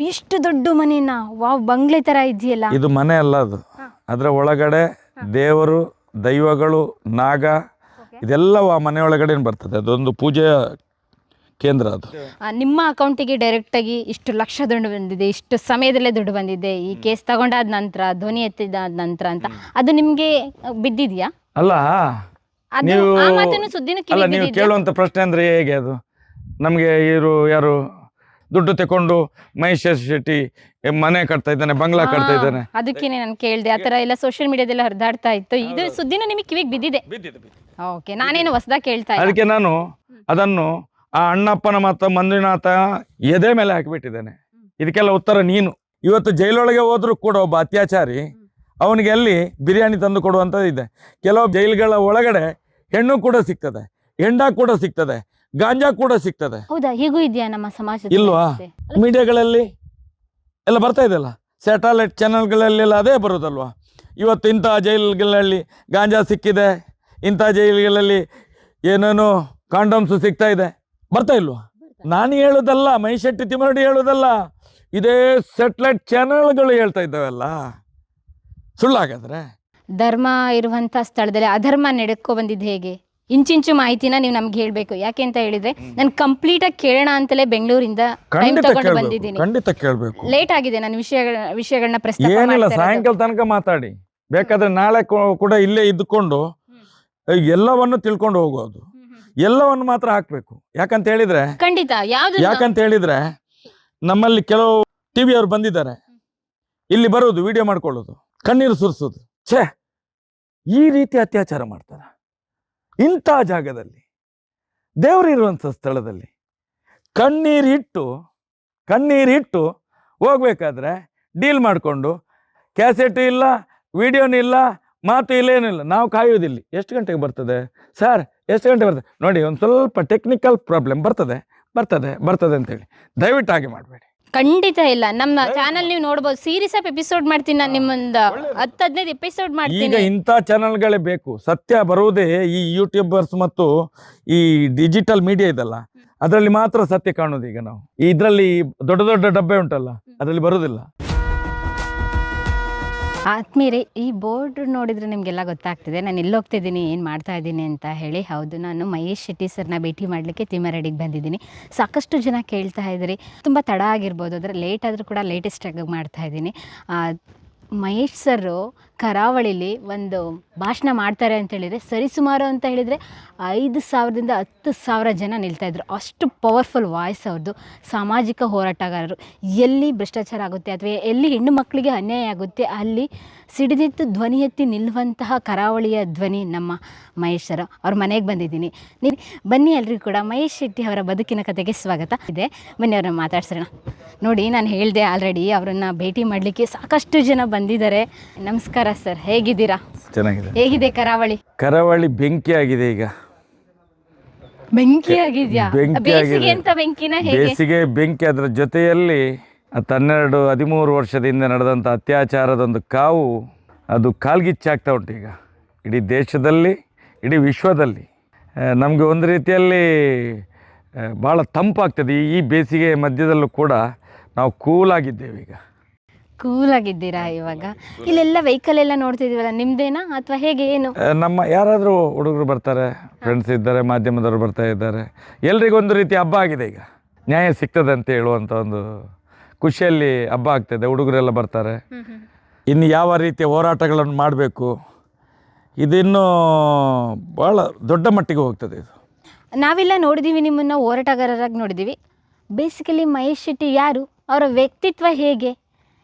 ಇಷ್ಟು ದೊಡ್ಡ ಮನೆನಾ? ವಾವ್ ಬಂಗ್ಲೆ ತರ ಇದೆಯಲ್ಲ. ಇದು ಮನೆ ಅಲ್ಲ ಅದು. ಅದರ ಒಳಗಡೆ ದೇವರು ದೈವಗಳು ನಾಗ ಇದೆಲ್ಲ ಆ ಮನೆ ಒಳಗಡೆ ಬರ್ತದೆ. ಅದೊಂದು ಪೂಜೆಯ ಕೇಂದ್ರ ಅದು. ಆ, ನಿಮ್ಮ ಅಕೌಂಟಿಗೆ ಡೈರೆಕ್ಟ್ ಆಗಿ ಇಷ್ಟು ಲಕ್ಷ ದುಡ್ಡು ಬಂದಿದೆ ಇಷ್ಟು ಸಮಯದಲ್ಲೇ ದುಡ್ಡು ಬಂದಿದೆ ಈ ಕೇಸ್ ತಗೊಂಡಾದ ನಂತರ ಧ್ವನಿ ಎತ್ತಿದಾದ ನಂತರ ಅಂತ. ಅದು ನಿಮ್ಗೆ ಬಿದ್ದಿದ್ಯಾ? ಅಲ್ಲ ಅದು ನೀವು ಆ ಮಾತನ್ನು ಸುದ್ದಿನ ಅಲ್ಲ ನೀವು ಬಿದ್ದಿದ್ಯಾ? ಕೇಳುವಂಥ ಪ್ರಶ್ನೆ ಅಂದ್ರೆ ಹೇಗೆ ಅದು? ನಮಗೆ ಇವರು ಯಾರು ದುಡ್ಡು ತಗೊಂಡು ಮಹೇಶ್ ಶೆಟ್ಟಿ ಮನೆ ಕಟ್ತಾ ಇದ್ದಾನೆ ಬಂಗ್ಲಾ ಕಟ್ತಾ ಇದ್ದಾನೆ. ಅದಕ್ಕೆ ಅದಕ್ಕೇನೆ ನಾನು ಕೇಳ್ದೆ ಆತರ ಎಲ್ಲ ಸೋಷಿಯಲ್ ಮೀಡಿಯಾದಲ್ಲಿ ಹರಿದಾಡ್ತಾ ಇತ್ತು. ಇದು ಸುದ್ದಿನ ನಿಮಗೆ ಕಿವಿಗೆ ಬಿದ್ದಿದೆ. ಓಕೆ ನಾನೇನು ಹೊಸದಾಗಿ ಕೇಳ್ತಾ ಅದಕ್ಕೆ ನಾನು ಅದನ್ನು ಆ ಅಣ್ಣಪ್ಪನ ಮತ್ತು ಮಂಜುನಾಥ ಎದೆ ಮೇಲೆ ಹಾಕಿಬಿಟ್ಟಿದ್ದೇನೆ. ಇದಕ್ಕೆಲ್ಲ ಉತ್ತರ ನೀನು. ಇವತ್ತು ಜೈಲೊಳಗೆ ಹೋದ್ರೂ ಕೂಡ ಒಬ್ಬ ಅತ್ಯಾಚಾರಿ ಅವನಿಗೆ ಅಲ್ಲಿ ಬಿರಿಯಾನಿ ತಂದು ಕೊಡುವಂಥದ್ದು ಇದೆ ಕೆಲವು ಜೈಲುಗಳ ಒಳಗಡೆ ಹೆಣ್ಣು ಕೂಡ ಸಿಗ್ತದೆ ಹೆಂಡ ಕೂಡ ಸಿಗ್ತದೆ. ಗಾಂಜಾ ಕೂಡ ಸಿಗ್ತದೆ. ಹೌದಾ? ಹೀಗೂ ಇದೆಯಾ ನಮ್ಮ ಸಮಾಜದಲ್ಲಿ? ಇಲ್ವಾ? ಮೀಡಿಯಾಗಳಲ್ಲಿ ಎಲ್ಲ ಬರ್ತಾ ಇದೆಯಲ್ಲ? ಸ್ಯಾಟಲೈಟ್ ಚಾನೆಲ್ಗಳಲ್ಲೆಲ್ಲ ಅದೇ ಬರೋದಲ್ವಾ? ಇವತ್ತು ಇಂಥ ಜೈಲುಗಳಲ್ಲಿ ಗಾಂಜಾ ಸಿಕ್ಕಿದೆ ಇಂಥ ಜೈಲುಗಳಲ್ಲಿ ಏನೇನೋ ಕಾಂಡಮ್ಸು ಸಿಗ್ತಾ ಇದೆ. ಬರ್ತಾ ಇಲ್ವಾ? ನಾನು ಹೇಳೋದಲ್ಲ ಮೈಶೆಟ್ಟಿ ತಿಮ್ಮರಡಿ ಹೇಳೋದಲ್ಲ ಇದೇ ಸ್ಯಾಟಲೈಟ್ ಚಾನೆಲ್ಗಳು ಹೇಳ್ತಾ ಇದ್ದಾವಲ್ಲ. ಸುಳ್ಳಾಗಾದ್ರೆ? ಧರ್ಮ ಇರುವಂತ ಸ್ಥಳದಲ್ಲಿ ಅಧರ್ಮ ನಡ್ಕೊ ಬಂದಿದ್ದು ಹೇಗೆ? ಇಂಚಿಂಚು ಮಾಹಿತಿನ ನೀವು ನಮ್ಗೆ ಹೇಳ್ಬೇಕು. ಯಾಕೆ ಅಂತ ಹೇಳಿದ್ರೆ ನಾನು ಕಂಪ್ಲೀಟ್ ಆಗಿ ಕೇಳೋಣ ಅಂತಲೇ ಬೆಂಗಳೂರಿಂದ ಟೈಮ್ ಖಂಡಿತ ತಗೊಂಡು ಕೇಳಬೇಕು ಬಂದಿದ್ದೀನಿ. ಖಂಡಿತ ಕೇಳಬೇಕು. ಲೇಟ್ ಆಗಿದೆ ನಾನು ವಿಷಯಗಳ ವಿಷಯಗಳನ್ನ ಪ್ರಸ್ತಾಪ ಏನಿಲ್ಲ ಮಾಡ್ತಾ ಇರೋದು. ಸಾಯಂಕಾಲ ತನಕ ಮಾತಾಡಿ. ಬೇಕಾದ್ರೆ ನಾಳೆ ಕೂ- ಕೂಡ ಇಲ್ಲೇ ಇದ್ದುಕೊಂಡು ಎಲ್ಲವನ್ನು ತಿಳ್ಕೊಂಡು ಹೋಗೋದು. ಎಲ್ಲವನ್ನು ಮಾತ್ರ ಹಾಕ್ಬೇಕು. ಯಾಕಂತ ಹೇಳಿದ್ರೆ ಖಂಡಿತ ಯಾವ್ದು ಯಾಕಂತ ಹೇಳಿದ್ರೆ ನಮ್ಮಲ್ಲಿ ಕೆಲವು ಟಿವಿ ಅವ್ರು ಬಂದಿದ್ದಾರೆ. ಇಲ್ಲಿ ಬರೋದು ವಿಡಿಯೋ ಮಾಡ್ಕೊಳ್ಳೋದು ಕಣ್ಣೀರು ಸುರಿಸೋದು. ಛೇ ಈ ರೀತಿ ಅತ್ಯಾಚಾರ ಮಾಡ್ತಾರೆ. ಇಂಥ ಜಾಗದಲ್ಲಿ, ದೇವರಿರುವಂಥ ಸ್ಥಳದಲ್ಲಿ ಕಣ್ಣೀರಿಟ್ಟು ಕಣ್ಣೀರಿಟ್ಟು ಹೋಗ್ಬೇಕಾದ್ರೆ ಡೀಲ್ ಮಾಡಿಕೊಂಡು ಕ್ಯಾಸೆಟ್ ಇಲ್ಲ, ವಿಡಿಯೋನೂ ಇಲ್ಲ, ಮಾತು ಇಲ್ಲ ಏನಿಲ್ಲ ನಾವು ಕಾಯೋದಿಲ್ಲ. ಎಷ್ಟು ಗಂಟೆಗೆ ಬರ್ತದೆ? ಸರ್, ಎಷ್ಟು ಗಂಟೆ ಬರ್ತದೆ? ನೋಡಿ, ಒಂದು ಸ್ವಲ್ಪ ಟೆಕ್ನಿಕಲ್ ಪ್ರಾಬ್ಲಮ್ ಬರ್ತದೆ ಬರ್ತದೆ ಬರ್ತದೆ ಅಂತೇಳಿ. ದಯವಿಟ್ಟು ಹಾಗೆ ಮಾಡಬೇಡಿ. ಖಂಡಿತ ಇಲ್ಲ. ನಮ್ಮ ಚಾನಲ್ ನೀವು ನೋಡ್ಬೋದು. ಸೀರೀಸ್ ಆಫ್ ಎಪಿಸೋಡ್ ಮಾಡ್ತೀನಿ ನಾನು ನಿಮ್ಮೊಂದು. ಹತ್ತು ಹದಿನೈದು ಎಪಿಸೋಡ್ ಈಗ ಮಾಡ್ತೀನಿ ಇಂಥ ಚಾನಲ್ಗಳೇ ಬೇಕು. ಸತ್ಯ ಬರುವುದೇ ಈ ಯೂಟ್ಯೂಬರ್ಸ್ ಮತ್ತು ಈ ಡಿಜಿಟಲ್ ಮೀಡಿಯಾ ಇದಲ್ಲ. ಅದರಲ್ಲಿ ಮಾತ್ರ ಸತ್ಯ ಕಾಣೋದು ಈಗ ನಾವು. ಇದರಲ್ಲಿ ದೊಡ್ಡ ದೊಡ್ಡ ಡಬ್ಬೆ ಉಂಟಲ್ಲ ಅದರಲ್ಲಿ ಬರುವುದಿಲ್ಲ ಆತ್ಮೀಯರೇ, ಈ ಬೋರ್ಡ್ ನೋಡಿದ್ರೆ ನಿಮಗೆಲ್ಲ ಗೊತ್ತಾಗ್ತಿದೆ. ನಾನು ಎಲ್ಲಿ ಹೋಗ್ತಿದ್ದೀನಿ ಏನು ಮಾಡ್ತಾ ಇದ್ದೀನಿ ಅಂತ ಹೇಳಿ. ಹೌದು, ನಾನು ಮಹೇಶ್ ಶೆಟ್ಟಿ ಸರ್ನ ಭೇಟಿ ಮಾಡಲಿಕ್ಕೆ ತಿಮ್ಮರಡಿಗೆ ಬಂದಿದ್ದೀನಿ. ಸಾಕಷ್ಟು ಜನ ಕೇಳ್ತಾ ಇದ್ದೀರಿ ತುಂಬ ತಡ ಆಗಿರ್ಬೋದು, ಆದರೆ ಲೇಟ್ ಆದರೂ ಕೂಡ ಲೇಟೆಸ್ಟ್ ಆಗಿ ಮಾಡ್ತಾ ಇದ್ದೀನಿ. ಮಹೇಶ್ ಸರು ಕರಾವಳಿಲಿ ಒಂದು ಭಾಷಣ ಮಾಡ್ತಾರೆ ಅಂತ ಹೇಳಿದರೆ, ಸರಿಸುಮಾರು ಅಂತ ಹೇಳಿದರೆ ಐದು ಸಾವಿರದಿಂದ ಹತ್ತು ಸಾವಿರ ಜನ ನಿಲ್ತಾಯಿದ್ರು ಅಷ್ಟು ಪವರ್ಫುಲ್ ವಾಯ್ಸ್ ಅವ್ರದ್ದು ಸಾಮಾಜಿಕ ಹೋರಾಟಗಾರರು. ಎಲ್ಲಿ ಭ್ರಷ್ಟಾಚಾರ ಆಗುತ್ತೆ ಅಥವಾ ಎಲ್ಲಿ ಹೆಣ್ಣು ಮಕ್ಕಳಿಗೆ ಅನ್ಯಾಯ ಆಗುತ್ತೆ, ಅಲ್ಲಿ ಸಿಡಿದಿತ್ತು ಧ್ವನಿ ಎತ್ತಿ ನಿಲ್ಲುವಂತಹ ಕರಾವಳಿಯ ಧ್ವನಿ ನಮ್ಮ ಮಹೇಶ್ವರ ಅವ್ರ ಮನೆಗೆ ಬಂದಿದ್ದೀನಿ. ನೀವು ಬನ್ನಿ ಎಲ್ರಿಗೂ ಕೂಡ, ಮಹೇಶ್ ಶೆಟ್ಟಿ ಅವರ ಬದುಕಿನ ಕತೆಗೆ ಸ್ವಾಗತ. ಇದೆ, ಬನ್ನಿ ಅವ್ರನ್ನ ಮಾತಾಡ್ಸೋಣ. ನೋಡಿ, ನಾನು ಹೇಳಿದೆ ಆಲ್ರೆಡಿ ಅವರನ್ನು ಭೇಟಿ ಮಾಡಲಿಕ್ಕೆ ಸಾಕಷ್ಟು ಜನ ಬಂದಿದ್ದಾರೆ. ನಮಸ್ಕಾರ ಸರ್ ಹೇಗಿದ್ದೀರಾ? ಚೆನ್ನಾಗಿದೆ. ಹೇಗಿದೆ ಕರಾವಳಿ? ಕರಾವಳಿ ಬೆಂಕಿ ಆಗಿದೆ ಈಗ. ಬೆಂಕಿ ಆಗಿದ್ಯಾ? ಬೆಂಕಿ ಬೇಸಿಗೆ ಆಗಿದೆ. ಅಂತ ಬೆಂಕಿನ ಹೇಗೆ? ಬೇಸಿಗೆ ಬೆಂಕಿ ಅದರ ಜೊತೆಯಲ್ಲಿ ಹತ್ತು ಹನ್ನೆರಡು ಹದಿಮೂರು ವರ್ಷದಿಂದ ನಡೆದಂತ ನಡೆದಂಥ ಅತ್ಯಾಚಾರದೊಂದು ಕಾವು ಅದು ಕಾಲ್ಗಿಚ್ಚಾಗ್ತಾ ಉಂಟು ಈಗ. ಇಡೀ ದೇಶದಲ್ಲಿ ಇಡೀ ವಿಶ್ವದಲ್ಲಿ. ನಮಗೆ ಒಂದು ರೀತಿಯಲ್ಲಿ ಆ, ಭಾಳ ತಂಪಾಗ್ತದೆ. ಈ- ಈ ಬೇಸಿಗೆ ಮಧ್ಯದಲ್ಲೂ ಕೂಡ ನಾವು ಕೂಲಾಗಿದ್ದೇವೆ ಈಗ. ಕೂಲ್ ಆಗಿದ್ದೀರಾ ಇವಾಗ? ಇಲ್ಲೆಲ್ಲ ವೆಹಿಕಲ್ ಎಲ್ಲ ನೋಡ್ತಿದೀವಲ್ಲ ನಿಮ್ದೇನಾ ಅಥವಾ ಹೇಗೆ ಏನು? ನಮ್ಮ ಯಾರಾದರೂ ಹುಡುಗರು ಬರ್ತಾರೆ ಫ್ರೆಂಡ್ಸ್ ಇದ್ದಾರೆ ಮಾಧ್ಯಮದವರು ಬರ್ತಾ ಇದ್ದಾರೆ. ಎಲ್ರಿಗೊಂದು ರೀತಿ ಹಬ್ಬ ಆಗಿದೆ ಈಗ. ನ್ಯಾಯ ಸಿಗ್ತದೆ ಅಂತ ಹೇಳುವಂಥ ಒಂದು ಖುಷಿಯಲ್ಲಿ ಹಬ್ಬ ಆಗ್ತದೆ ಹುಡುಗರೆಲ್ಲ ಬರ್ತಾರೆ. ಇನ್ನು ಯಾವ ರೀತಿಯ ಹೋರಾಟಗಳನ್ನು ಮಾಡಬೇಕು? ಇದಿನ್ನೂ ಭಾಳ ದೊಡ್ಡ ಮಟ್ಟಿಗೆ ಹೋಗ್ತದೆ ಇದು. ನಾವೆಲ್ಲ ನೋಡಿದೀವಿ ನಿಮ್ಮನ್ನ ಹೋರಾಟಗಾರರಾಗಿ ನೋಡಿದೀವಿ. ಬೇಸಿಕಲಿ ಮಹೇಶ್ ಶೆಟ್ಟಿ ಯಾರು? ಅವರ ವ್ಯಕ್ತಿತ್ವ ಹೇಗೆ?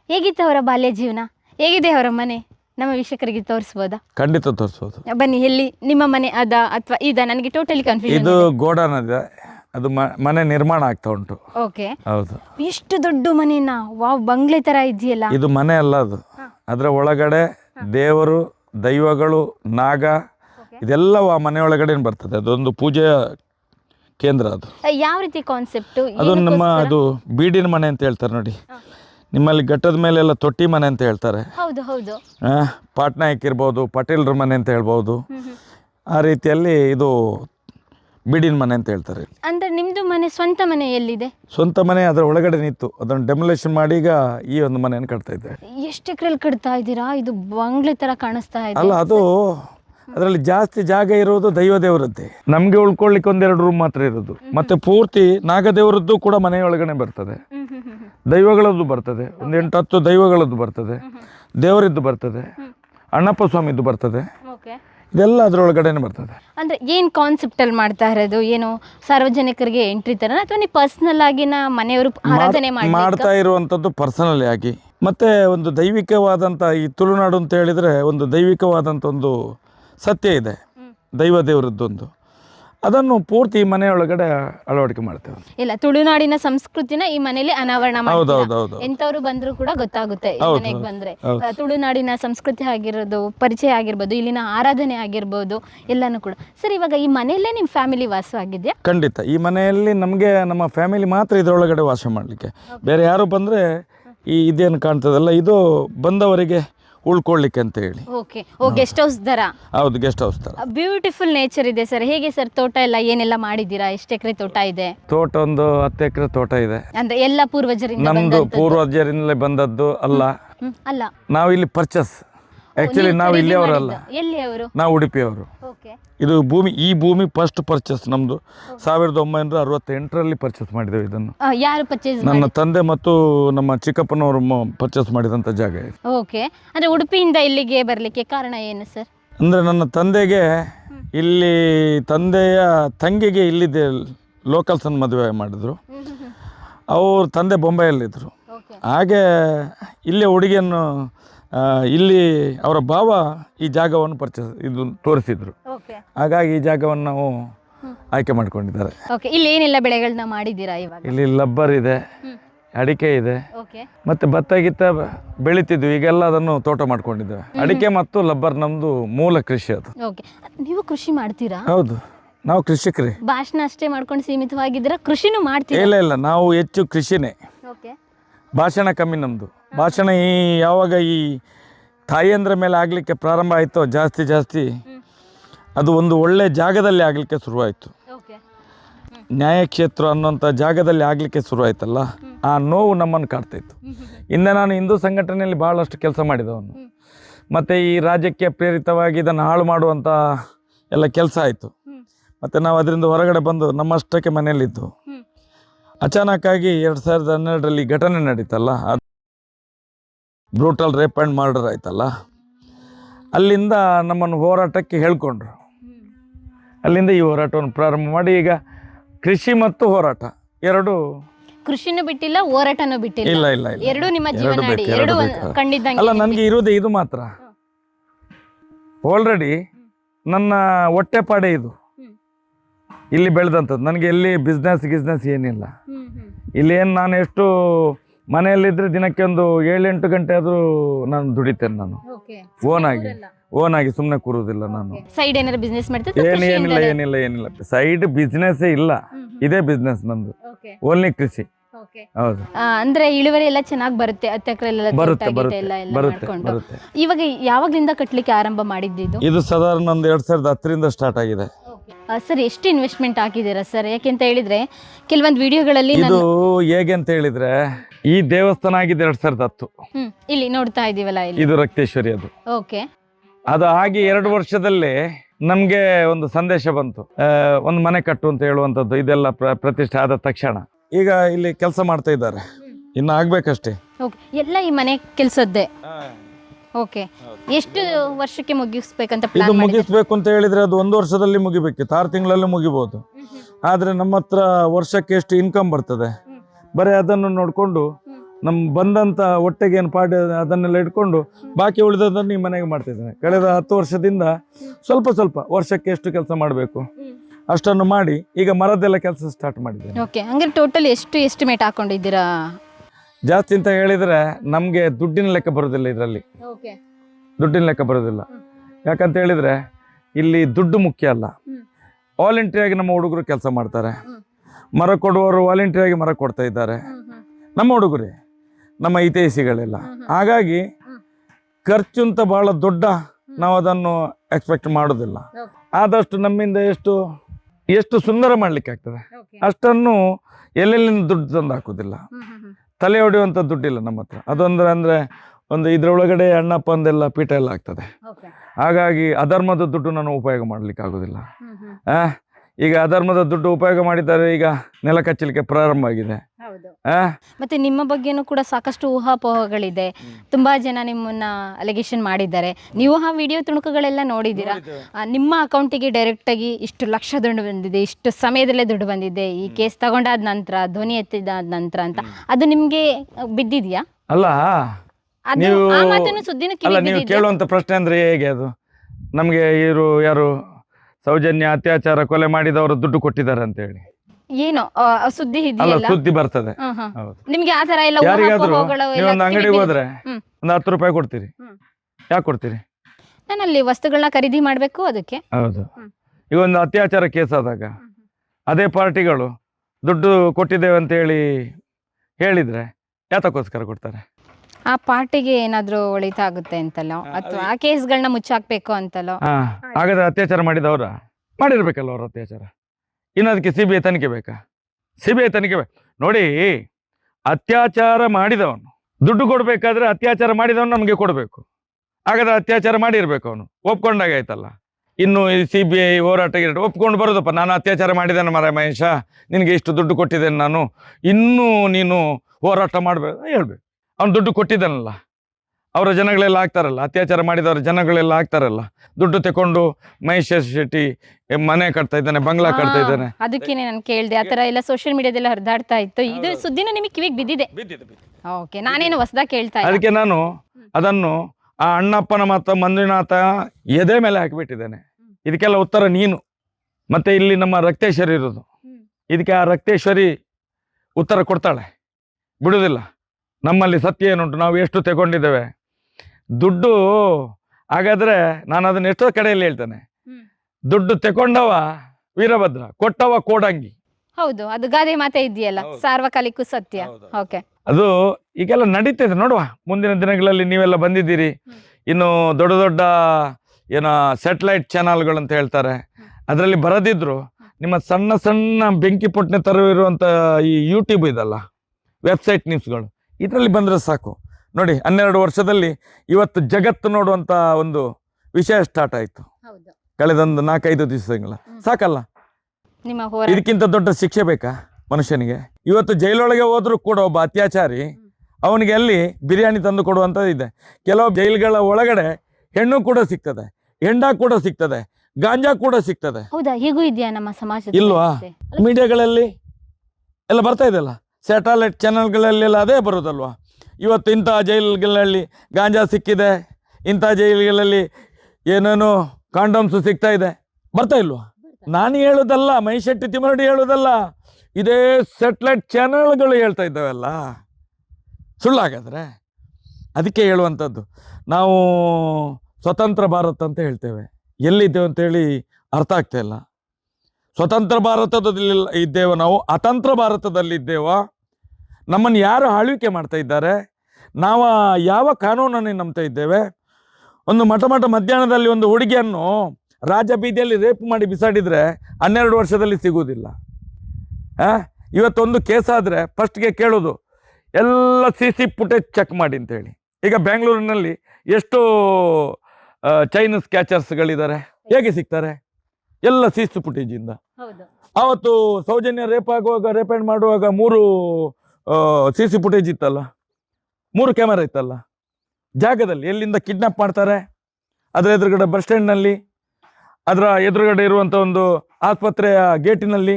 ಹೇಗಿತ್ತು ಅವರ ಬಾಲ್ಯ ಜೀವನ? ಹೇಗಿದೆ ಅವರ ಮನೆ? ನಮ್ಮ ವೀಕ್ಷಕರಿಗೆ ತೋರಿಸ್ಬೋದಾ? ಖಂಡಿತ ತೋರಿಸ್ಬೋದು. ಬನ್ನಿ ಎಲ್ಲಿ? ನಿಮ್ಮ ಮನೆ ಅದ ಅಥವಾ ಇದ? ನನಗೆ ಟೋಟಲಿ ಕನ್ಫ್ಯೂಷನ್ ಇದು ಗೋಡನ್ ಇದೆ ಅದು ಮ- ಮನೆ ನಿರ್ಮಾಣ ಆಗ್ತಾ ಉಂಟು. ಓಕೆ ಹೌದು. ಎಷ್ಟು ದೊಡ್ಡ ಮನೆನ? ವಾವ್ ಬಂಗ್ಲೆ ತರ ಇದೆಯಲ್ಲ. ಇದು ಮನೆ ಅಲ್ಲ ಅದು. ಅದರ ಒಳಗಡೆ ದೇವರು ದೈವಗಳು ನಾಗ ಇದೆಲ್ಲ ಆ ಮನೆ ಒಳಗಡೆ ಬರ್ತದೆ. ಅದೊಂದು ಪೂಜೆಯ ಕೇಂದ್ರ ಅದು. ಯಾವ ರೀತಿ ಕಾನ್ಸೆಪ್ಟ್ ಅದು ನಮ್ಮ ಅದು ಬೀಡಿನ ಮನೆ ಅಂತ ಹೇಳ್ತಾರೆ ನೋಡಿ. ನಿಮ್ಮಲ್ಲಿ ಘಟ್ಟದ ಮೇಲೆಲ್ಲ ತೊಟ್ಟಿ ಮನೆ ಅಂತ ಹೇಳ್ತಾರೆ. ಹೌದು ಹೌದು. ಆ, ಪಾಟ್ನಾಯಕ್ ಇರ್ಬೋದು ಪಟೇಲ್ರ ಮನೆ ಅಂತ ಹೇಳ್ಬೋದು. ಆ ರೀತಿಯಲ್ಲಿ ಇದು ಬಿಡಿನ ಮನೆ ಅಂತ ಹೇಳ್ತಾರೆ ಅಂದ್ರೆ ನಿಮ್ದು ಮನೆ ಸ್ವಂತ ಮನೆ ಎಲ್ಲಿದೆ? ಸ್ವಂತ ಮನೆ ಅದರ ಒಳಗಡೆ ನಿಂತು ಅದನ್ನು ಡೆಮೊಲೇಷನ್ ಮಾಡಿ ಈಗ ಈ ಒಂದು ಮನೆಯನ್ನು ಕಟ್ತಾ ಇದ್ದಾರೆ ಎಷ್ಟು ಎಕರೆಲ್ ಕಟ್ತಾ ಇದ್ದೀರಾ? ಇದು ಬಂಗ್ಲೆ ತರ ಕಾಣಿಸ್ತಾ ಇದೆ. ಅಲ್ಲ ಅದು ಅದರಲ್ಲಿ ಜಾಸ್ತಿ ಜಾಗ ಇರೋದು ದೈವ ದೇವರದ್ದೇ ನಮಗೆ ಉಳ್ಕೊಳ್ಳಿಕ್ಕೆ ಒಂದೆರಡು ರೂಮ್ ಮಾತ್ರ ಇರೋದು. ಮತ್ತೆ ಪೂರ್ತಿ ನಾಗದೇವರದ್ದು ಕೂಡ ಮನೆಯೊಳಗಡೆ ಬರ್ತದೆ. ದೈವಗಳದ್ದು ಬರ್ತದೆ. ಒಂದು ಎಂಟು ಹತ್ತು ದೈವಗಳದ್ದು ಬರ್ತದೆ. ದೇವರಿದ್ದು ಬರ್ತದೆ. ಅಣ್ಣಪ್ಪ ಸ್ವಾಮಿದ್ದು ಬರ್ತದೆ. ಇದೆಲ್ಲ ಅದರೊಳಗಡೆನೆ ಬರ್ತದೆ. ಅಂದ್ರೆ ಏನ್ ಕಾನ್ಸೆಪ್ಟ್ ಅಲ್ಲಿ ಮಾಡ್ತಾ ಇರೋದು? ಏನು ಸಾರ್ವಜನಿಕರಿಗೆ ಎಂಟ್ರಿ ತರ ಅಥವಾ ನೀವು ಪರ್ಸನಲ್ ಆಗಿ ನಾ ಮನೆಯವರು ಆರಾಧನೆ ಮಾಡ್ತಾ ಇರುವಂಥದ್ದು ಪರ್ಸನಲ್ ಆಗಿ ಮತ್ತೆ ಒಂದು ದೈವಿಕವಾದಂಥ ಈ ತುಳುನಾಡು ಅಂತ ಹೇಳಿದ್ರೆ ಒಂದು ದೈವಿಕವಾದಂಥ ಒಂದು ಸತ್ಯ ಇದೆ. ದೈವ ದೇವರದ್ದೊಂದು. ಅದನ್ನು ಪೂರ್ತಿ ಮನೆಯೊಳಗಡೆ ಅಳವಡಿಕೆ ಮಾಡ್ತೇವೆ. ಇಲ್ಲ ತುಳುನಾಡಿನ ಸಂಸ್ಕೃತಿನ ಈ ಮನೇಲಿ ಅನಾವರಣ ಹೌದು ಎಂತವ್ರು ಬಂದ್ರು ಕೂಡ ಗೊತ್ತಾಗುತ್ತೆ ಮನೆಗೆ ಬಂದ್ರೆ. ತುಳುನಾಡಿನ ಸಂಸ್ಕೃತಿ ಆಗಿರೋದು ಪರಿಚಯ ಆಗಿರ್ಬೋದು ಇಲ್ಲಿನ ಆರಾಧನೆ ಆಗಿರ್ಬೋದು ಎಲ್ಲಾನು ಕೂಡ. ಸರ್ ಇವಾಗ ಈ ಮನೆಯಲ್ಲೇ ನಿಮ್ಮ ಫ್ಯಾಮಿಲಿ ವಾಸವಾಗಿದೆಯಾ? ಖಂಡಿತ. ಈ ಮನೆಯಲ್ಲಿ ನಮಗೆ ನಮ್ಮ ಫ್ಯಾಮಿಲಿ ಮಾತ್ರ ಇದರೊಳಗಡೆ ವಾಸ ಮಾಡಲಿಕ್ಕೆ. ಬೇರೆ ಯಾರು ಬಂದ್ರೆ ಈ ಇದೇನು ಕಾಣ್ತದಲ್ಲ ಇದು ಬಂದವರಿಗೆ ಉಳ್ಕೊಳ್ಳಿಕ್ಕೆ ಅಂತ ಹೇಳಿ ಓಕೆ ಓ ಗೆಸ್ಟ್ ಹೌಸ್ ದರ? ಹೌದು ಗೆಸ್ಟ್ ಹೌಸ್ ತರ ಬ್ಯೂಟಿಫುಲ್ ನೇಚರ್ ಇದೆ ಸರ್ ಹೇಗೆ ಸರ್ ತೋಟ ಎಲ್ಲ ಏನೆಲ್ಲ ಮಾಡಿದ್ದೀರಾ? ಎಷ್ಟು ಎಕರೆ ತೋಟ ಇದೆ? ತೋಟ ಒಂದು ಹತ್ತು ಎಕರೆ ತೋಟ ಇದೆ. ಅಂದ್ರೆ ಎಲ್ಲ ಪೂರ್ವಜರಿಂದ ನಮ್ದು ಬಂದದ್ದು? ಪೂರ್ವಜರಿಂದಲೇ ಬಂದದ್ದು ಅಲ್ಲ. ಅಲ್ಲ. ನಾವು ಇಲ್ಲಿ ಪರ್ಚೇಸ್ ಆ್ಯಕ್ಚುಲಿ ನೀವು ಇಲ್ಲಿ ಅವರಲ್ಲ. ಎಲ್ಲಿ ಅವರು? ನಾವು ಉಡುಪಿಯವರು. ಓಕೆ. ಇದು ಭೂಮಿ ಈ ಭೂಮಿ ಫಸ್ಟ್ ಪರ್ಚೇಸ್ ನಮ್ಮದು ಸಾವಿರದ ಒಂಬೈನೂರ ಅರವತ್ತೆಂಟರಲ್ಲಿ ಪರ್ಚೇಸ್ ಮಾಡಿದೆವು ಇದನ್ನು. ಯಾರು ಪರ್ಚೇಸ್ ನನ್ನ ತಂದೆ ಮತ್ತು ನಮ್ಮ ಚಿಕ್ಕಪ್ಪನವರು ಪರ್ಚೇಸ್ ಮಾಡಿದಂಥ ಜಾಗ ಇದು. ಓಕೆ. ಅಂದ್ರೆ ಉಡುಪಿಯಿಂದ ಇಲ್ಲಿಗೆ ಬರಲಿಕ್ಕೆ ಕಾರಣ ಏನು ಸರ್ ಅಂದರೆ ನನ್ನ ತಂದೆಗೆ ಇಲ್ಲಿ ತಂದೆಯ ತಂಗಿಗೆ ಇಲ್ಲಿದ್ದೆ ಲೋಕಲ್ಸನ್ನು ಮದುವೆ ಮಾಡಿದ್ರು. ಅವ್ರ ತಂದೆ ಬೊಂಬೈಯಲ್ಲಿದ್ದರು ಹಾಗೆ ಇಲ್ಲೇ ಹುಡುಗಿಯನ್ನು ಇಲ್ಲಿ ಅವರ ಭಾವ ಈ ಜಾಗವನ್ನು ಪರಿಚಯ ಇದು ತೋರಿಸಿದ್ರು. ಹಾಗಾಗಿ ಈ ಜಾಗವನ್ನು ನಾವು ಆಯ್ಕೆ ಮಾಡ್ಕೊಂಡಿದ್ದಾರೆ. ಓಕೆ ಇಲ್ಲಿ ಏನೆಲ್ಲ ಬೆಳೆಗಳನ್ನ ಮಾಡಿದ್ದೀರಾ ಇವಾಗ? ಇಲ್ಲಿ ಲಬ್ಬರ್ ಇದೆ ಅಡಿಕೆ ಇದೆ ಮತ್ತೆ ಭತ್ತ ಗಿತ್ತ ಬೆಳಿತಿದ್ವಿ ಈಗೆಲ್ಲ ಅದನ್ನು ತೋಟ ಮಾಡ್ಕೊಂಡಿದ್ದೇವೆ. ಅಡಿಕೆ ಮತ್ತು ಲಬ್ಬರ್ ನಮ್ಮದು ಮೂಲ ಕೃಷಿ ಅದು. ಓಕೆ ನೀವು ಕೃಷಿ ಮಾಡ್ತೀರಾ? ಹೌದು. ನಾವು ಕೃಷಿಕರೇ. ಭಾಷಣ ಅಷ್ಟೇ ಮಾಡ್ಕೊಂಡು ಸೀಮಿತವಾಗಿದ್ರೆ ಕೃಷಿನೂ ಮಾಡ್ತೀರಾ? ಇಲ್ಲ ಇಲ್ಲ. ನಾವು ಹೆಚ್ಚು ಕೃಷಿನೇ. ಓಕೆ ಭಾಷಣ ಕಮ್ಮಿ ನಮ್ಮದು ಭಾಷಣ ಈ ಯಾವಾಗ ಈ ತಾಯಿಯಂದ್ರ ಮೇಲೆ ಆಗಲಿಕ್ಕೆ ಪ್ರಾರಂಭ ಆಯಿತೋ ಜಾಸ್ತಿ ಜಾಸ್ತಿ ಅದು ಒಂದು ಒಳ್ಳೆ ಜಾಗದಲ್ಲಿ ಆಗಲಿಕ್ಕೆ ಶುರುವಾಯಿತು. ನ್ಯಾಯಕ್ಷೇತ್ರ ಅನ್ನೋಂಥ ಜಾಗದಲ್ಲಿ ಆಗಲಿಕ್ಕೆ ಶುರುವಾಯ್ತಲ್ಲ ಆ ನೋವು ನಮ್ಮನ್ನು ಕಾಡ್ತಾಯಿತ್ತು. ಹಿಂದೆ ನಾನು ಹಿಂದೂ ಸಂಘಟನೆಯಲ್ಲಿ ಭಾಳಷ್ಟು ಕೆಲಸ ಮಾಡಿದವನು. ಮತ್ತು ಈ ರಾಜ್ಯಕ್ಕೆ ಪ್ರೇರಿತವಾಗಿ ಇದನ್ನು ಹಾಳು ಮಾಡುವಂಥ ಎಲ್ಲ ಕೆಲಸ ಆಯಿತು. ಮತ್ತು ನಾವು ಅದರಿಂದ ಹೊರಗಡೆ ಬಂದು ನಮ್ಮಷ್ಟಕ್ಕೆ ಮನೆಯಲ್ಲಿದ್ದು. ಅಚಾನಕ್ಕಾಗಿ ಎರಡು ಸಾವಿರದ ಹನ್ನೆರಡರಲ್ಲಿ ಘಟನೆ ನಡೀತಲ್ಲ ಅದು ಬ್ರೂಟಲ್ ರೇಪ್ ಆ್ಯಂಡ್ ಮರ್ಡರ್ ಆಯ್ತಲ್ಲ ಅಲ್ಲಿಂದ ನಮ್ಮನ್ನು ಹೋರಾಟಕ್ಕೆ ಹೇಳ್ಕೊಂಡ್ರು. ಅಲ್ಲಿಂದ ಈ ಹೋರಾಟವನ್ನು ಪ್ರಾರಂಭ ಮಾಡಿ ಈಗ ಕೃಷಿ ಮತ್ತು ಹೋರಾಟ ಎರಡು ಕೃಷಿನ ಬಿಟ್ಟಿಲ್ಲ ಹೋರಾಟನೂ ಬಿಟ್ಟಿಲ್ಲ. ಇಲ್ಲ ಇಲ್ಲ ಇಲ್ಲ. ಎರಡು ನಿಮ್ಮ ಎರಡು ಜೀವನಾಡಿ ಬೇಕು, ಎರಡು ಎರಡು ಬೇಕು. ಕಂಡಿದ್ದಂಗೆ ಅಲ್ಲ ನನಗೆ ಇರೋದೇ ಇದು ಮಾತ್ರ. ಆಲ್ರೆಡಿ ನನ್ನ ಹೊಟ್ಟೆಪಾಡೆ ಇದು. ಇಲ್ಲಿ ಬೆಳೆದಂಥದ್ದು. ನನಗೆ ಎಲ್ಲಿ ಬಿಸ್ನೆಸ್ ಗಿಸ್ನೆಸ್ ಏನಿಲ್ಲ. ಇಲ್ಲಿ ಏನು ಇಲ್ಲೇನು ನಾನು ಎಷ್ಟು ಮನೆಯಲ್ಲಿದ್ದರೆ ದಿನಕ್ಕೆ ಒಂದು ಏಳೆಂಟು ಗಂಟೆ ಆದರೂ ನಾನು ದುಡಿತೇನೆ ನಾನು. ಓನ್ ಆಗಿ ಓನ್ ಆಗಿ ಸುಮ್ಮನೆ ಕೂರುವುದಿಲ್ಲ ನಾನು. ಸೈಡ್ ಏನಾದ್ರು ಬಿಸ್ನೆಸ್ ಮಾಡ್ತೀನಿ ಏನು ಏನಿಲ್ಲ ಏನಿಲ್ಲ ಏನಿಲ್ಲ. ಸೈಡ್ ಬಿಸ್ನೆಸ್ಸೇ ಇಲ್ಲ. ಇದೇ ಬಿಸ್ನೆಸ್ ನಂದು ಓನ್ಲಿ ಕೃಷಿ. ಹೌದು. ಅಂದ್ರೆ ಇಳುವರಿ ಎಲ್ಲ ಚೆನ್ನಾಗಿ ಬರುತ್ತೆ ಹತ್ತು ಎಕರೆ ಬರುತ್ತೆ ಬರುತ್ತೆ ಇವಾಗ ಯಾವಾಗ್ಲಿಂದ ಕಟ್ಲಿಕ್ಕೆ ಆರಂಭ ಮಾಡಿದ್ದು ಇದು? ಸಾಧಾರಣ ಒಂದು ಎರಡ್ ಸಾವಿರದ ಹತ್ತರಿಂದ ಸ್ಟಾರ್ಟ್ ಆಗಿದೆ. ಸರ್ ಎಷ್ಟು ಇನ್ವೆಸ್ಟ್ಮೆಂಟ್ ಹಾಕಿದ್ದೀರಾ ಸರ್? ಯಾಕೆಂತ ಹೇಳಿದ್ರೆ ಕೆಲವೊಂದು ವಿಡಿಯೋಗಳಲ್ಲಿ ಇದು ಹೇಗೆ ಅಂತ ಹೇಳಿದ್ರೆ ಈ ದೇವಸ್ಥಾನ ಆಗಿದೆ ಎರಡ್ ಸಾವಿರದ ಹತ್ತು. ಹ್ಮ್ ಇಲ್ಲಿ ನೋಡ್ತಾ ಇದೀವಲ್ಲ ಇಲ್ಲಿ? ಇದು ರಕ್ತೇಶ್ವರಿ ಅದು. ಓಕೆ. ಅದು ಆಗಿ ಎರಡು ವರ್ಷದಲ್ಲಿ ನಮ್ಗೆ ಒಂದು ಸಂದೇಶ ಬಂತು. ಆ, ಒಂದು ಮನೆ ಕಟ್ಟು ಅಂತ ಹೇಳುವಂಥದ್ದು ಇದೆಲ್ಲ ಪ್ರ- ಪ್ರತಿಷ್ಠೆ ಆದ ತಕ್ಷಣ. ಈಗ ಇಲ್ಲಿ ಕೆಲಸ ಮಾಡ್ತಾ ಇದ್ದಾರೆ. ಇನ್ನು ಆಗ್ಬೇಕಷ್ಟೇ. ಓಕೆ. ಎಲ್ಲ ಈ ಮನೆ ಕೆಲ್ಸದ್ದೇ? ಓಕೆ. ಎಷ್ಟು ವರ್ಷಕ್ಕೆ ಮುಗಿಸ್ಬೇಕಂತ ಇದು ಪ್ಲಾನ್ ಮುಗಿಸ್ಬೇಕು ಅಂತ ಹೇಳಿದ್ರೆ ಅದು ಒಂದು ವರ್ಷದಲ್ಲಿ ಮುಗಿಬೇಕಿತ್ತು ಆರು ತಿಂಗಳಲ್ಲಿ ಮುಗಿಬಹುದು ಆದರೆ ನಮ್ಮ ಹತ್ರ ವರ್ಷಕ್ಕೆ ಎಷ್ಟು ಇನ್ಕಮ್ ಬರ್ತದೆ. ಬರೀ ಅದನ್ನು ನೋಡಿಕೊಂಡು ನಮ್ ನಮ್ಮ ಬಂದಂಥ ಹೊಟ್ಟೆಗೆ ಏನು ಪಾಡಿ ಅದನ್ನೆಲ್ಲ ಇಟ್ಕೊಂಡು ಬಾಕಿ ಉಳಿದದನ್ನು ಈ ಮನೆಗೆ ಮಾಡ್ತಿದ್ದೇನೆ. ಕಳೆದ ಹತ್ತು ವರ್ಷದಿಂದ ಸ್ವಲ್ಪ ಸ್ವಲ್ಪ ವರ್ಷಕ್ಕೆ ಎಷ್ಟು ಕೆಲಸ ಮಾಡಬೇಕು? ಅಷ್ಟನ್ನು ಮಾಡಿ ಈಗ ಮರದೆಲ್ಲ ಕೆಲಸ ಸ್ಟಾರ್ಟ್ ಮಾಡಿದ್ದೇನೆ. ಓಕೆ. ಹಂಗಾರೆ ಟೋಟಲ್ ಎಷ್ಟು ಎಸ್ಟಿಮೇಟ್ ಹಾಕೊಂಡಿದ್ದೀರಾ ಜಾಸ್ತಿ ಅಂತ ಹೇಳಿದ್ರೆ ನಮಗೆ ದುಡ್ಡಿನ ಲೆಕ್ಕ ಬರೋದಿಲ್ಲ ಇದರಲ್ಲಿ. ದುಡ್ಡಿನ ಲೆಕ್ಕ ಬರೋದಿಲ್ಲ. ಯಾಕಂತ ಹೇಳಿದ್ರೆ ಇಲ್ಲಿ ದುಡ್ಡು ಮುಖ್ಯ ಅಲ್ಲ. ವಾಲಂಟಿಯಾಗಿ ನಮ್ಮ ಹುಡುಗರು ಕೆಲಸ ಮಾಡ್ತಾರೆ. ಮರ ಕೊಡುವವರು ವಾಲಂಟಿಯಾಗಿ ಮರ ಕೊಡ್ತಾ ಇದ್ದಾರೆ. ನಮ್ಮ ಹುಡುಗರೇ ನಮ್ಮ ಹಿತೈಷಿಗಳೆಲ್ಲ ಹಾಗಾಗಿ ಖರ್ಚು ಅಂತ ಬಹಳ ದೊಡ್ಡ ನಾವು ಅದನ್ನು ಎಕ್ಸ್ಪೆಕ್ಟ್ ಮಾಡೋದಿಲ್ಲ. ಆದಷ್ಟು ನಮ್ಮಿಂದ ಎಷ್ಟು ಎಷ್ಟು ಸುಂದರ ಮಾಡ್ಲಿಕ್ಕೆ ಆಗ್ತದೆ ಅಷ್ಟನ್ನು ಎಲ್ಲೆಲ್ಲಿಂದ ದುಡ್ಡು ತಂದು ಹಾಕುದಿಲ್ಲ. ತಲೆ ಹೊಡೆಯುವಂಥ ದುಡ್ಡಿಲ್ಲ ನಮ್ಮ ಹತ್ರ. ಅದೊಂದ್ರೆ ಅಂದರೆ ಒಂದು ಇದರೊಳಗಡೆ ಅಣ್ಣಪ್ಪ ಅಂದೆಲ್ಲ ಪೀಠ ಎಲ್ಲ ಆಗ್ತದೆ. ಹಾಗಾಗಿ ಅಧರ್ಮದ ದುಡ್ಡು ನಾನು ಉಪಯೋಗ ಮಾಡಲಿಕ್ಕೆ ಆಗೋದಿಲ್ಲ. ಆ? ಈಗ ಅಧರ್ಮದ ದುಡ್ಡು ಉಪಯೋಗ ಮಾಡಿದ್ದಾರೆ ಈಗ ನೆಲ ಕಚ್ಚಲಿಕ್ಕೆ ಪ್ರಾರಂಭ ಆಗಿದೆ. ಹೌದು. ಆ? ಮತ್ತೆ ನಿಮ್ಮ ಬಗ್ಗೆನೂ ಕೂಡ ಸಾಕಷ್ಟು ಊಹಾಪೋಹಗಳಿದೆ. ತುಂಬಾ ಜನ ನಿಮ್ಮನ್ನ ಅಲಿಗೇಷನ್ ಮಾಡಿದ್ದಾರೆ. ನೀವು ಆ ವಿಡಿಯೋ ತುಣುಕುಗಳೆಲ್ಲ ನೋಡಿದ್ದೀರಾ? ಆ, ನಿಮ್ಮ ಅಕೌಂಟಿಗೆ ಡೈರೆಕ್ಟ್ ಆಗಿ ಇಷ್ಟು ಲಕ್ಷ ದುಡ್ಡು ಬಂದಿದೆ ಇಷ್ಟು ಸಮಯದಲ್ಲೇ ದುಡ್ಡು ಬಂದಿದೆ ಈ ಕೇಸ್ ತಗೊಂಡಾದ ನಂತರ ಧ್ವನಿ ಎತ್ತಿದ ನಂತರ ಅಂತ. ಅದು ನಿಮ್ಗೆ ಬಿದ್ದಿದ್ಯಾ? ಅಲ್ಲ ಅದು ನೀವು- ಆ ಮಾತನ್ನು ಸುದ್ದಿನ ಅಲ್ಲ ಕಿವಿ ನೀವು ಬಿದ್ದಿದ್ಯಾ? ಕೇಳುವಂತ ಪ್ರಶ್ನೆ ಅಂದ್ರೆ ಹೇಗೆ ಅದು? ನಮಗೆ ಇವರು ಯಾರು ಸೌಜನ್ಯ ಅತ್ಯಾಚಾರ ಕೊಲೆ ಮಾಡಿದವರು ದುಡ್ಡು ಕೊಟ್ಟಿದ್ದಾರೆ ಅಂತ ಹೇಳಿ ಏನು ಆ, ಸುದ್ದಿ ಅಲ್ಲ ಇದೆಯಲ್ಲ ಸುದ್ದಿ ಬರ್ತದೆ. ಹೌದು. ನಿಮ್ಗೆ ಆ ತರ ಎಲ್ಲ ಯಾರಿಗಾದ್ರೂ ಅಂಗಡಿಗೆ ಹೋದ್ರೆ ಹ್ಮ್. ಒಂದು ಹತ್ತು ರೂಪಾಯಿ ಕೊಡ್ತೀರಿ. ಹ್ಮ್. ಯಾಕೆ ಕೊಡ್ತೀರಿ? ನಾನು ಅಲ್ಲಿ ವಸ್ತುಗಳನ್ನ ಖರೀದಿ ಮಾಡ್ಬೇಕು ಅದಕ್ಕೆ. ಹೌದು. ಹ್ಮ್. ಈಗ ಒಂದು ಅತ್ಯಾಚಾರ ಕೇಸ್ ಆದಾಗ ಅದೇ ಪಾರ್ಟಿಗಳು ದುಡ್ಡು ಕೊಟ್ಟಿದ್ದೇವೆ ಅಂತ ಹೇಳಿ ಹೇಳಿದ್ರೆ ಯಾತಕ್ಕೋಸ್ಕರ ಕೊಡ್ತಾರೆ? ಆ ಪಾರ್ಟಿಗೆ ಏನಾದ್ರೂ ಒಳಿತಾಗುತ್ತೆ ಅಂತಲೋ ಹಾ, ಅಥವಾ ಆ ಕೇಸ್ಗಳನ್ನ ಮುಚ್ಚಾಕ್ಬೇಕು ಅಂತಲೋ ಹಾ ಹಾಗಾದ್ರೆ ಅತ್ಯಾಚಾರ ಮಾಡಿದವರ ಮಾಡಿರ್ಬೇಕಲ್ಲ ಅವ್ರ ಅತ್ಯಾಚಾರ? ಇನ್ನು ಅದಕ್ಕೆ ಸಿ ಬಿ ಐ ತನಿಖೆ ಬೇಕಾ? ಸಿ ಬಿ ಐ ತನಿಖೆ ಬೇಕು. ನೋಡಿ ಅತ್ಯಾಚಾರ ಮಾಡಿದವನು. ದುಡ್ಡು ಕೊಡ್ಬೇಕಾದ್ರೆ ಅತ್ಯಾಚಾರ ಮಾಡಿದವನು ನಮಗೆ ಕೊಡಬೇಕು. ಹಾಗಾದ್ರೆ ಅತ್ಯಾಚಾರ ಮಾಡಿರ್ಬೇಕು ಅವನು. ಒಪ್ಕೊಂಡಾಗ ಆಯ್ತಲ್ಲ. ಇನ್ನು ಈ ಸಿ ಬಿ ಐ ಹೋರಾಟ ಗೀರಾಟ ಒಪ್ಕೊಂಡು ಬರೋದಪ್ಪ. ನಾನು ಅತ್ಯಾಚಾರ ಮಾಡಿದ್ದೇನೆ ಮರ ಮಹೇಶ. ನಿನಗೆ ಇಷ್ಟು ದುಡ್ಡು ಕೊಟ್ಟಿದ್ದೇನೆ ನಾನು. ಇನ್ನೂ ನೀನು ಹೋರಾಟ ಮಾಡಬೇಕು ಹೇಳ್ಬೇಕು. ಅವ್ನು ದುಡ್ಡು ಕೊಟ್ಟಿದ್ದಾನಲ್ಲ. ಅವರ ಜನಗಳೆಲ್ಲ ಆಗ್ತಾರಲ್ಲ ಅತ್ಯಾಚಾರ ಮಾಡಿದವರ ಜನಗಳೆಲ್ಲ ಆಗ್ತಾರಲ್ಲ. ದುಡ್ಡು ತಕೊಂಡು ಮಹೇಶ್ ಶೆಟ್ಟಿ ಮನೆ ಕಟ್ತಾ ಇದ್ದಾನೆ ಬಂಗ್ಲಾ ಕಟ್ತಾ ಇದ್ದಾನೆ. ಅದಕ್ಕೇನೆ ನಾನು ಕೇಳಿದೆ ಆತರ ಎಲ್ಲ ಸೋಷಿಯಲ್ ಮೀಡಿಯಾದಲ್ಲಿ ಹರಿದಾಡ್ತಾ ಇತ್ತು. ಇದು ಸುದ್ದಿನ ನಿಮಗೆ ಕಿವಿಗೆ ಬಿದ್ದಿದೆ. ಓಕೆ ನಾನೇನು ಹೊಸದಾಗಿ ಕೇಳ್ತಾ ಅದಕ್ಕೆ ನಾನು ಅದನ್ನು ಆ ಅಣ್ಣಪ್ಪನ ಮತ್ತು ಮಂಜುನಾಥ ಎದೆ ಮೇಲೆ ಹಾಕಿಬಿಟ್ಟಿದ್ದೇನೆ. ಇದಕ್ಕೆಲ್ಲ ಉತ್ತರ ನೀನು. ಮತ್ತೆ ಇಲ್ಲಿ ನಮ್ಮ ರಕ್ತೇಶ್ವರಿ ಇರೋದು. ಇದಕ್ಕೆ ಆ ರಕ್ತೇಶ್ವರಿ ಉತ್ತರ ಕೊಡ್ತಾಳೆ. ಬಿಡುವುದಿಲ್ಲ ನಮ್ಮಲ್ಲಿ ಸತ್ಯ ಏನುಂಟು? ನಾವು ಎಷ್ಟು ತಗೊಂಡಿದ್ದೇವೆ? ದುಡ್ಡು ಹಾಗಾದ್ರೆ ನಾನು ಅದನ್ನ ಎಷ್ಟೋ ಕಡೆಯಲ್ಲಿ ಹೇಳ್ತೇನೆ. ದುಡ್ಡು ತಗೊಂಡವ ವೀರಭದ್ರ ಕೊಟ್ಟವ ಕೋಡಂಗಿ. ಹೌದು ಅದು ಗಾದೆ ಮಾತೆ ಇದೆಯಲ್ಲ. ಸಾರ್ವಕಾಲಿಕ ಸತ್ಯ. ಓಕೆ. ಅದು ಈಗೆಲ್ಲ ನಡೀತಿದೆ ನೋಡುವ. ಮುಂದಿನ ದಿನಗಳಲ್ಲಿ ನೀವೆಲ್ಲ ಬಂದಿದ್ದೀರಿ. ಇನ್ನು ದೊಡ್ಡ ದೊಡ್ಡ ಏನೋ ಸ್ಯಾಟಲೈಟ್ ಚಾನಲ್ಗಳು ಅಂತ ಹೇಳ್ತಾರೆ. ಅದರಲ್ಲಿ ಬರದಿದ್ರು ನಿಮ್ಮ ಸಣ್ಣ ಸಣ್ಣ ಬೆಂಕಿ ಪೊಟ್ಟನೆ ತರವಿರುವಂಥ ಈ ಯೂಟ್ಯೂಬ್ ಇದಲ್ಲ ವೆಬ್ಸೈಟ್ ನ್ಯೂಸ್ಗಳು ಇದರಲ್ಲಿ ಬಂದರೆ ಸಾಕು. ನೋಡಿ ಹನ್ನೆರಡು ವರ್ಷದಲ್ಲಿ ಇವತ್ತು ಜಗತ್ತು ನೋಡುವಂಥ ಒಂದು ವಿಷಯ ಸ್ಟಾರ್ಟ್ ಆಯಿತು. ಕಳೆದೊಂದು ನಾಲ್ಕೈದು ದಿವಸಗಳ. ಸಾಕಲ್ಲ? ಇದಕ್ಕಿಂತ ದೊಡ್ಡ ಶಿಕ್ಷೆ ಬೇಕಾ ಮನುಷ್ಯನಿಗೆ? ಇವತ್ತು ಜೈಲೊಳಗೆ ಹೋದ್ರೂ ಕೂಡ ಒಬ್ಬ ಅತ್ಯಾಚಾರಿ ಅವನಿಗೆ ಅಲ್ಲಿ ಬಿರಿಯಾನಿ ತಂದು ಕೊಡುವಂಥದ್ದು ಇದೆ. ಕೆಲವು ಜೈಲುಗಳ ಒಳಗಡೆ ಹೆಣ್ಣು ಕೂಡ ಸಿಗ್ತದೆ ಹೆಂಡ ಕೂಡ ಸಿಗ್ತದೆ ಗಾಂಜಾ ಕೂಡ ಸಿಗ್ತದೆ. ಹೌದಾ? ಹೀಗೂ ಇದೆಯಾ ನಮ್ಮ ಸಮಾಜ ಇಲ್ವಾ? ಮೀಡಿಯಾಗಳಲ್ಲಿ ಎಲ್ಲ ಬರ್ತಾ ಇದೆಯಲ್ಲ? ಸ್ಯಾಟಲೈಟ್ ಚಾನಲ್ಗಳಲ್ಲೆಲ್ಲ ಅದೇ ಬರೋದಲ್ವ ಇವತ್ತು ಇಂಥ ಜೈಲುಗಳಲ್ಲಿ ಗಾಂಜಾ ಸಿಕ್ಕಿದೆ ಇಂಥ ಜೈಲುಗಳಲ್ಲಿ ಏನೇನೋ ಕಾಂಡಮ್ಸು ಸಿಗ್ತಾ ಇದೆ. ಬರ್ತಾ ಇಲ್ವಾ? ನಾನು ಹೇಳೋದಲ್ಲ ಮೈಶೆಟ್ಟಿ ತಿಮ್ಮರಡಿ ಹೇಳೋದಲ್ಲ ಇದೇ ಸ್ಯಾಟಲೈಟ್ ಚಾನಲ್ಗಳು ಹೇಳ್ತಾ ಇದ್ದಾವೆಲ್ಲ. ಸುಳ್ಳಾಗಾದರೆ? ಅದಕ್ಕೆ ಹೇಳುವಂಥದ್ದು ನಾವು ಸ್ವತಂತ್ರ ಭಾರತ ಅಂತ ಹೇಳ್ತೇವೆ. ಎಲ್ಲಿದ್ದೇವೆ ಅಂತೇಳಿ ಅರ್ಥ ಆಗ್ತಾ ಇಲ್ಲ. ಸ್ವತಂತ್ರ ಭಾರತದಲ್ಲಿ ಇದ್ದೇವೆ ನಾವು ಅತಂತ್ರ ಭಾರತದಲ್ಲಿ ಇದ್ದೇವ ನಮ್ಮನ್ನು ಯಾರು ಆಳ್ವಿಕೆ ಮಾಡ್ತಾ ಇದ್ದಾರೆ? ನಾವು ಯಾವ ಕಾನೂನನ್ನು ನಂಬ್ತಾ ಇದ್ದೇವೆ? ಒಂದು ಮಠ ಮಠ ಮಧ್ಯಾಹ್ನದಲ್ಲಿ ಒಂದು ಹುಡುಗಿಯನ್ನು ರಾಜ ಬೀದಿಯಲ್ಲಿ ರೇಪ್ ಮಾಡಿ ಬಿಸಾಡಿದರೆ ಹನ್ನೆರಡು ವರ್ಷದಲ್ಲಿ ಸಿಗುವುದಿಲ್ಲ? ಇವತ್ತೊಂದು ಕೇಸ್ ಆದರೆ ಫಸ್ಟ್ಗೆ ಕೇಳೋದು ಎಲ್ಲ ಸಿ ಸಿ ಫುಟೇಜ್ ಚೆಕ್ ಮಾಡಿ ಅಂತೇಳಿ ಈಗ ಬೆಂಗಳೂರಿನಲ್ಲಿ ಎಷ್ಟು ಚೈನೀಸ್ ಕ್ಯಾಚರ್ಸ್ಗಳಿದ್ದಾರೆ ಹೇಗೆ ಸಿಗ್ತಾರೆ? ಎಲ್ಲ ಸಿ ಸಿ ಫುಟೇಜಿಂದ ಆವತ್ತು ಸೌಜನ್ಯ ರೇಪ್ ಆಗುವಾಗ ರೇಪೆಂಡ್ ಮಾಡುವಾಗ ಮೂರು ಸಿ ಸಿ ಫುಟೇಜ್ ಇತ್ತಲ್ಲ? ಮೂರು ಕ್ಯಾಮರಾ ಇತ್ತಲ್ಲ? ಜಾಗದಲ್ಲಿ ಎಲ್ಲಿಂದ ಕಿಡ್ನಾಪ್ ಮಾಡ್ತಾರೆ? ಅದರ ಎದುರುಗಡೆ ಬಸ್ ಸ್ಟ್ಯಾಂಡ್ನಲ್ಲಿ ಅದರ ಎದುರುಗಡೆ ಇರುವಂಥ ಒಂದು ಆಸ್ಪತ್ರೆಯ ಗೇಟಿನಲ್ಲಿ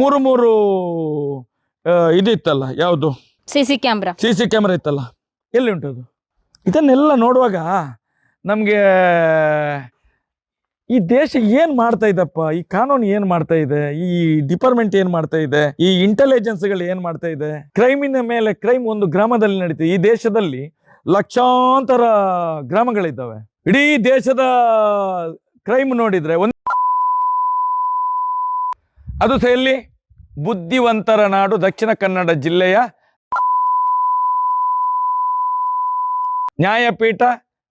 ಮೂರು ಮೂರು ಇದು ಇತ್ತಲ್ಲ ಯಾವುದು? C C camera C C camera ಇತ್ತಲ್ಲ. ಎಲ್ಲಿ ಉಂಟು ಅದು? ಇದನ್ನೆಲ್ಲ ನೋಡುವಾಗ ನಮಗೆ ಈ ದೇಶ ಏನ್ ಮಾಡ್ತಾ ಇದಪ್ಪ? ಈ ಕಾನೂನು ಏನ್ ಮಾಡ್ತಾ ಇದೆ? ಈ ಡಿಪಾರ್ಟ್ಮೆಂಟ್ ಏನ್ ಮಾಡ್ತಾ ಇದೆ? ಈ ಇಂಟೆಲಿಜೆನ್ಸ್ಗಳು ಏನ್ ಮಾಡ್ತಾ ಇದೆ? ಕ್ರೈಮಿನ ಮೇಲೆ ಕ್ರೈಮ್ ಒಂದು ಗ್ರಾಮದಲ್ಲಿ ನಡೀತದೆ. ಈ ದೇಶದಲ್ಲಿ ಲಕ್ಷಾಂತರ ಗ್ರಾಮಗಳಿದ್ದಾವೆ. ಇಡೀ ದೇಶದ ಕ್ರೈಮ್ ನೋಡಿದ್ರೆ ಒಂದು ಅದು ಸಹ ಎಲ್ಲಿ? ಬುದ್ಧಿವಂತರ ನಾಡು, ದಕ್ಷಿಣ ಕನ್ನಡ ಜಿಲ್ಲೆಯ ನ್ಯಾಯಪೀಠ,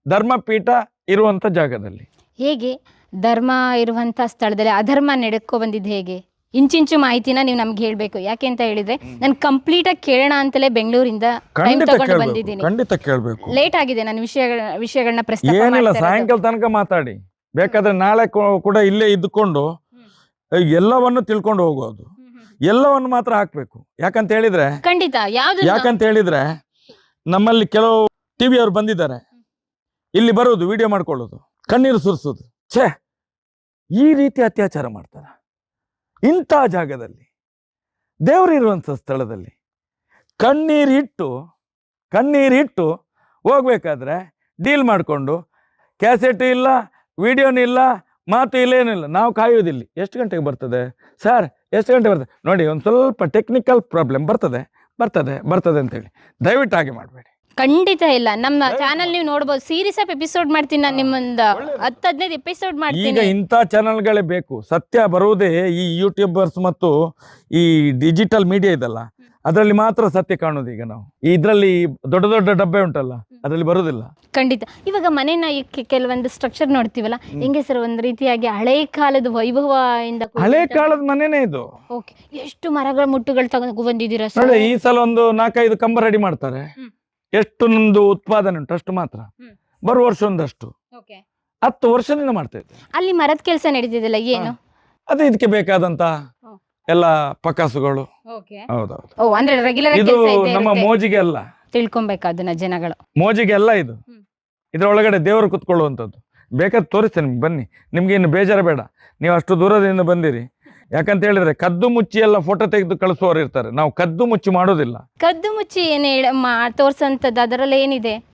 ಧರ್ಮಪೀಠ ಇರುವಂತ ಜಾಗದಲ್ಲಿ. ಹೇಗೆ? ಧರ್ಮ ಇರುವಂಥ ಸ್ಥಳದಲ್ಲಿ ಅಧರ್ಮ ನಡ್ಕೊ ಬಂದಿದ್ದು ಹೇಗೆ? ಇಂಚಿಂಚು ಮಾಹಿತಿನ ನೀವು ನಮ್ಗೆ ಹೇಳಬೇಕು. ಯಾಕೆ ಅಂತ ಹೇಳಿದ್ರೆ ನಾನು ಕಂಪ್ಲೀಟ್ ಆಗಿ ಕೇಳೋಣ ಅಂತಲೇ ಬೆಂಗಳೂರಿಂದ ಟೈಮ್ ಖಂಡಿತ ತಗೊಂಡು ಬಂದಿದ್ದೀನಿ. ಖಂಡಿತ ಕೇಳ್ಬೇಕು. ಲೇಟ್ ಆಗಿದೆ ನಾನು ವಿಷಯಗಳ ವಿಷಯಗಳನ್ನ ಏನಿಲ್ಲ. ಸಾಯಂಕಾಲ ತನಕ ಮಾತಾಡಿ. ಬೇಕಾದ್ರೆ ನಾಳೆ ಕೂ- ಕೂಡ ಇಲ್ಲೇ ಇದ್ದುಕೊಂಡು ಎಲ್ಲವನ್ನು ತಿಳ್ಕೊಂಡು ಹೋಗೋದು. ಎಲ್ಲವನ್ನು ಮಾತ್ರ ಹಾಕ್ಬೇಕು. ಯಾಕಂತ ಹೇಳಿದ್ರೆ ಖಂಡಿತ ಯಾವ್ದು ಯಾಕಂತ ಹೇಳಿದ್ರೆ ನಮ್ಮಲ್ಲಿ ಕೆಲವು ಟಿವಿ ಅವ್ರು ಬಂದಿದ್ದಾರೆ ಇಲ್ಲಿ ಬರೋದು ವಿಡಿಯೋ ಮಾಡ್ಕೊಳ್ಳೋದು. ಕಣ್ಣೀರು ಸುರಿಸೋದು. ಛೇ, ಈ ರೀತಿ ಅತ್ಯಾಚಾರ ಮಾಡ್ತಾರ. ಇಂಥ ಜಾಗದಲ್ಲಿ ದೇವರಿರುವಂಥ ಸ್ಥಳದಲ್ಲಿ ಕಣ್ಣೀರಿಟ್ಟು ಕಣ್ಣೀರಿಟ್ಟು ಹೋಗ್ಬೇಕಾದ್ರೆ ಡೀಲ್ ಮಾಡಿಕೊಂಡು ಕ್ಯಾಸೆಟ್ ಇಲ್ಲ, ವಿಡಿಯೋನೂ ಇಲ್ಲ, ಮಾತು ಇಲ್ಲ ಏನಿಲ್ಲ ನಾವು ಕಾಯೋದಿಲ್ಲ. ಎಷ್ಟು ಗಂಟೆಗೆ ಬರ್ತದೆ? ಸರ್, ಎಷ್ಟು ಗಂಟೆ ಬರ್ತದೆ? ನೋಡಿ, ಒಂದು ಸ್ವಲ್ಪ ಟೆಕ್ನಿಕಲ್ ಪ್ರಾಬ್ಲಮ್ ಬರ್ತದೆ ಬರ್ತದೆ ಬರ್ತದೆ ಅಂತೇಳಿ. ದಯವಿಟ್ಟು ಹಾಗೆ ಮಾಡಬೇಡಿ. ಖಂಡಿತ ಇಲ್ಲ. ನಮ್ಮ ಚಾನಲ್ ನೀವು ನೋಡ್ಬೋದು. ಸೀರೀಸ್ ಆಫ್ ಎಪಿಸೋಡ್ ಮಾಡ್ತೀನಿ ನಾನು ನಿಮ್ಮೊಂದು. ಹತ್ತು ಹದಿನೈದು ಎಪಿಸೋಡ್ ಈಗ ಮಾಡ್ತೀನಿ ಇಂಥ ಚಾನಲ್ಗಳೇ ಬೇಕು. ಸತ್ಯ ಬರುವುದೇ ಈ ಯೂಟ್ಯೂಬರ್ಸ್ ಮತ್ತು ಈ ಡಿಜಿಟಲ್ ಮೀಡಿಯಾ ಇದಲ್ಲ. ಅದರಲ್ಲಿ ಮಾತ್ರ ಸತ್ಯ ಕಾಣೋದು ಈಗ ನಾವು. ಇದರಲ್ಲಿ ದೊಡ್ಡ ದೊಡ್ಡ ಡಬ್ಬೆ ಉಂಟಲ್ಲ ಅದರಲ್ಲಿ ಬರುದಿಲ್ಲ. ಖಂಡಿತ. ಇವಾಗ ಮನೆನ ಈ ಕೆ- ಕೆಲವೊಂದು ಸ್ಟ್ರಕ್ಚರ್ ನೋಡ್ತೀವಲ್ಲ ಹೆಂಗೆ ಸರ್ ಒಂದ್ ರೀತಿಯಾಗಿ ಹಳೆ ಕಾಲದ ವೈಭವ ಇಂದ ಹಳೆ ಕಾಲದ ಮನೆನೇ ಇದು. ಓಕೆ ಎಷ್ಟು ಮರಗಳ ಮುಟ್ಟುಗಳು ತಗೊಂಡು ಬಂದಿದ್ದೀರಾ ನೋಡಿ ಈ ಸಲ ಒಂದು ನಾಲ್ಕೈದು ಕಂಬ ರೆಡಿ ಮಾಡ್ತಾರೆ. ಹ್ಮ್. ಎಷ್ಟು ನಮ್ದು ಉತ್ಪಾದನೆ ಉಂಟು ಅಷ್ಟು ಮಾತ್ರ. ಹ್ಮ್. ಬರುವ ವರ್ಷ ಒಂದಷ್ಟು. ಹತ್ತು ವರ್ಷದಿಂದ ಮಾಡ್ತಾ ಇದ್ದೆ ಅಲ್ಲಿ ಮರದ ಕೆಲಸ ನಡೀತಿದೆಲ್ಲ ಏನು? ಅದು ಇದಕ್ಕೆ ಬೇಕಾದಂತ ಹ್ಮ್. ಎಲ್ಲ ಪಕಾಸುಗಳು. ಓಕೆ. ಹೌದೌದು. ಓ ಅಂದ್ರೆ ರೆಗ್ಯುಲರ್ ಇದು ನಮ್ಮ ಮೋಜಿಗೆ ಅಲ್ಲ. ತಿಳ್ಕೊಬೇಕು ಜನಗಳು. ಮೋಜಿಗೆ ಅಲ್ಲ ಇದು. ಹ್ಮ್. ಇದರೊಳಗಡೆ ದೇವರು ಕುತ್ಕೊಳ್ಳುವಂಥದ್ದು. ಬೇಕಾದ್ರೆ ತೋರಿಸ್ತೇನೆ ನಿಮ್ಗೆ ಬನ್ನಿ. ನಿಮ್ಗೆ ಇನ್ನು ಬೇಜಾರ ಬೇಡ. ನೀವು ಅಷ್ಟು ದೂರದಿಂದ ಬಂದಿರಿ. ಯಾಕಂತ ಹೇಳಿದ್ರೆ ಕದ್ದು ಮುಚ್ಚಿ ಎಲ್ಲ ಫೋಟೋ ತೆಗೆದು ಕಳಿಸುವವರು ಇರ್ತಾರೆ. ನಾವು ಕದ್ದು ಮುಚ್ಚಿ ಮಾಡೋದಿಲ್ಲ. ಕದ್ದು ಮುಚ್ಚಿ ಏನೇ ಹೇಳ ಅದರಲ್ಲಿ ಏನಿದೆ